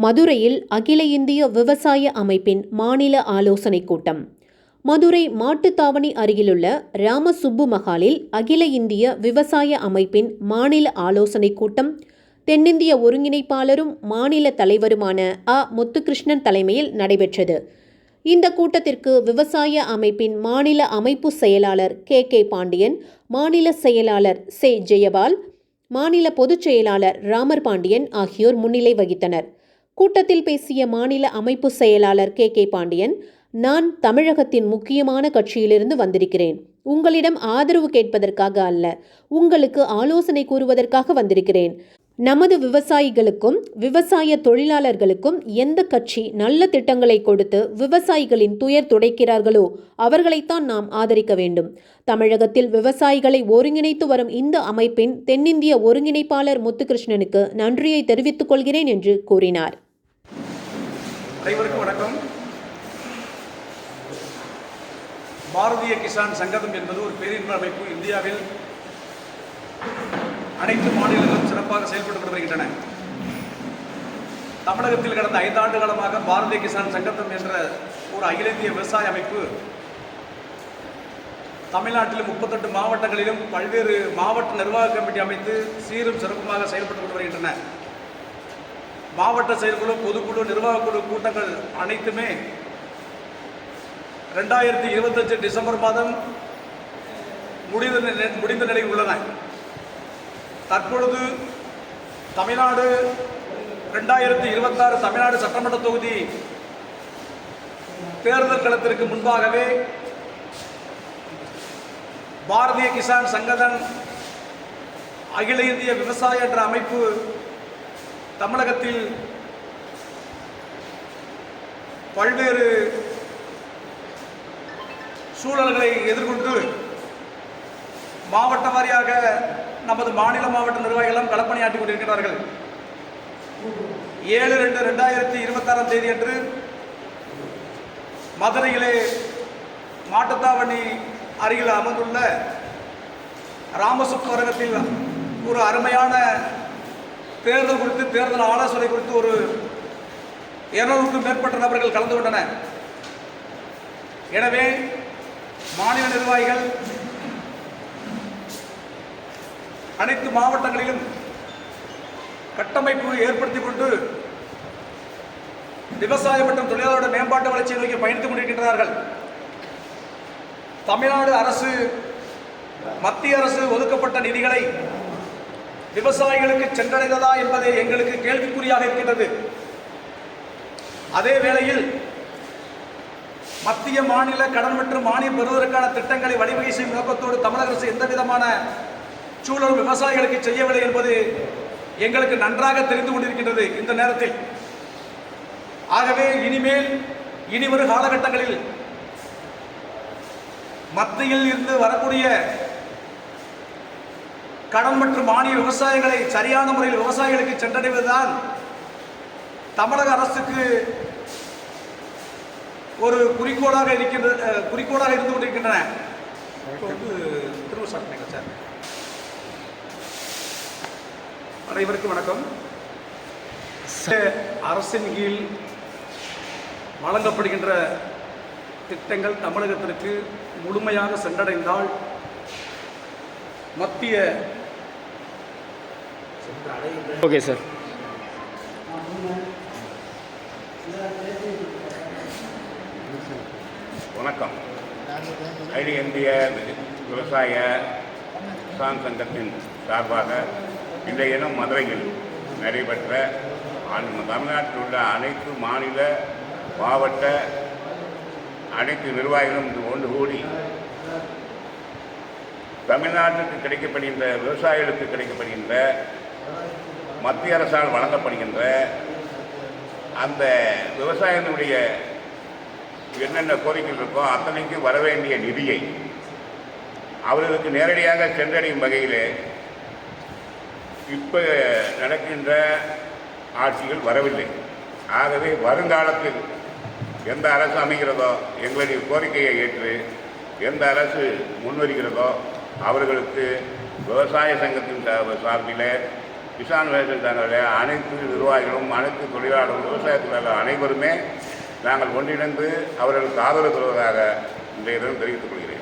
மதுரையில் அகில இந்திய விவசாய அமைப்பின் மாநில ஆலோசனைக் கூட்டம். மதுரை மாட்டுத்தாவணி அருகிலுள்ள ராமசுப்பு மகாலில் அகில இந்திய விவசாய அமைப்பின் மாநில ஆலோசனைக் கூட்டம். தென்னிந்திய ஒருங்கிணைப்பாளரும் மாநில தலைவருமான அ. முத்துகிருஷ்ணன் தலைமையில் நடைபெற்றது. இந்த கூட்டத்திற்கு விவசாய அமைப்பின் மாநில அமைப்பு செயலாளர் கே. கே. பாண்டியன் மாநில செயலாளர் செ. ஜெயபால் மாநில பொதுச் செயலாளர் ராமர் பாண்டியன் ஆகியோர் முன்னிலை வகித்தனர். கூட்டத்தில் பேசிய மாநில அமைப்பு செயலாளர் கே கே பாண்டியன் நான் தமிழகத்தின் முக்கியமான கட்சியிலிருந்து வந்திருக்கிறேன். உங்களிடம் ஆதரவு கேட்பதற்காக அல்ல உங்களுக்கு ஆலோசனை கூறுவதற்காக வந்திருக்கிறேன். நமது விவசாயிகளுக்கும் விவசாய தொழிலாளர்களுக்கும் எந்த கட்சி நல்ல திட்டங்களை கொடுத்து விவசாயிகளின் துயர் துடைக்கிறார்களோ அவர்களைத்தான் நாம் ஆதரிக்க வேண்டும். தமிழகத்தில் விவசாயிகளை ஒருங்கிணைத்து வரும் இந்த அமைப்பின் தென்னிந்திய ஒருங்கிணைப்பாளர் முத்துகிருஷ்ணனுக்கு நன்றியை தெரிவித்துக் கொள்கிறேன் என்று கூறினார். அனைவருக்கும் வணக்கம். பாரதிய கிசான் சங்கதம் என்பது ஒரு பேரின்ப அமைப்பு இந்தியாவில். அனைத்து மாநிலங்களும் சிறப்பாக செயல்பட்டு வருகின்றன. தமிழகத்தில் கடந்த ஐந்தாண்டு காலமாக பாரதிய கிசான் சங்கத்தம் என்ற ஒரு அகில இந்திய விவசாய அமைப்பு தமிழ்நாட்டில் முப்பத்தெட்டு மாவட்டங்களிலும் பல்வேறு மாவட்ட நிர்வாக கமிட்டி அமைத்து சீரும் சிறப்புமாக செயல்பட்டு கொண்டு வருகின்றன. மாவட்ட செயற்குழு பொதுக்குழு நிர்வாகக்குழு கூட்டங்கள் அனைத்துமே ரெண்டாயிரத்தி இருபத்தஞ்சு டிசம்பர் மாதம் முடிந்த நிலை- முடிந்த நிலையில் உள்ளன. தற்பொழுது தமிழ்நாடு ரெண்டாயிரத்தி இருபத்தாறு தமிழ்நாடு சட்டமன்ற தொகுதி தேர்தல் களத்திற்கு முன்பாகவே பாரதிய கிசான் சங்கதன் அகில இந்திய விவசாய என்ற அமைப்பு தமிழகத்தில் பல்வேறு சூழல்களை எதிர்கொண்டு மாவட்ட வாரியாக நமது மாநில மாவட்ட நிர்வாகிகளும் களப்பணியாற்றி கொண்டிருக்கிறார்கள். ஏழு ரெண்டு ரெண்டாயிரத்தி இருபத்தாறாம் தேதி அன்று மதுரையிலே மாட்டுத்தாவணி அருகில் அமர்ந்துள்ள ராமசுப்பு ஒரு அருமையான தேர்தல் குறித்து தேர்தல் ஆலோசனை குறித்து ஒரு இருநூறுக்கும் மேற்பட்ட நபர்கள் கலந்து கொண்டனர். எனவே மாநில நிர்வாகிகள் அனைத்து மாவட்டங்களிலும் கட்டமைப்பு ஏற்படுத்திக் கொண்டு விவசாயம் மற்றும் தொழிலாளரோட மேம்பாட்டு வளர்ச்சியை நோக்கி பயணித்துக் கொண்டிருக்கின்றார்கள். தமிழ்நாடு அரசு மத்திய அரசு ஒதுக்கப்பட்ட நிதிகளை விவசாயிகளுக்கு சென்றடைந்ததா என்பது எங்களுக்கு கேள்விக்குறியாக இருக்கின்றது. அதே வேளையில் மத்திய மாநில கடன் மற்றும் மானியம் பெறுவதற்கான திட்டங்களை வழிவகை செய்யும் நோக்கத்தோடு தமிழக அரசு எந்த விதமான சூழல் விவசாயிகளுக்கு செய்யவில்லை என்பது எங்களுக்கு நன்றாக தெரிந்து கொண்டிருக்கின்றது இந்த நேரத்தில். ஆகவே இனிமேல் இனிவரும் காலகட்டங்களில் மத்தியில் இருந்து வரக்கூடிய கடன் மற்றும் மானிய விவசாயிகளை சரியான முறையில் விவசாயிகளுக்கு சென்றடைவதுதான் தமிழக அரசுக்கு ஒரு குறிக்கோளாக இருக்கின்ற குறிக்கோளாக இருந்து கொண்டிருக்கின்றன. இப்போ வந்து திரும்ப சார். அனைவருக்கும் வணக்கம். அரசின் கீழ் வழங்கப்படுகின்ற திட்டங்கள் தமிழகத்திற்கு முழுமையாக சென்றடைந்தால் மத்திய ஓகே சார் வணக்கம். அகில இந்திய விவசாய கிசான் சங்கத்தின் சார்பாக இந்த தினம் மதுரையில் நடைபெற்ற அந்த தமிழ்நாட்டில் உள்ள அனைத்து மாநில மாவட்ட அனைத்து நிர்வாகிகளும் ஒன்று கூடி தமிழ்நாட்டுக்கு கிடைக்கப்படுகின்ற விவசாயிகளுக்கு கிடைக்கப்படுகின்ற மத்திய அரசால் வழங்கப்படுகின்ற அந்த விவசாயிகளுடைய என்னென்ன கோரிக்கைகள் இருக்கோ அத்தனைக்கு வர வேண்டிய நிதியை அவர்களுக்கு நேரடியாக சென்றடையும் வகையிலே இப்போ நடக்கின்ற ஆட்சிகள் வரவில்லை. ஆகவே வருங்காலத்தில் எந்த அரசு அமைகிறதோ எங்களுடைய கோரிக்கையை ஏற்று எந்த அரசு முன்வருகிறதோ அவர்களுக்கு விவசாய சங்கத்தின் சார்பில் கிசான் ரேஷன் சங்கத்தில் அனைத்து நிர்வாகிகளும் அனைத்து தொழிலாளர்களும் விவசாய தொழிலாளர் அனைவருமே நாங்கள் ஒன்றிணைந்து அவர்களுக்கு ஆதரவு தருவதாக இன்றைய தினம் தெரிவித்துக் கொள்கிறேன்.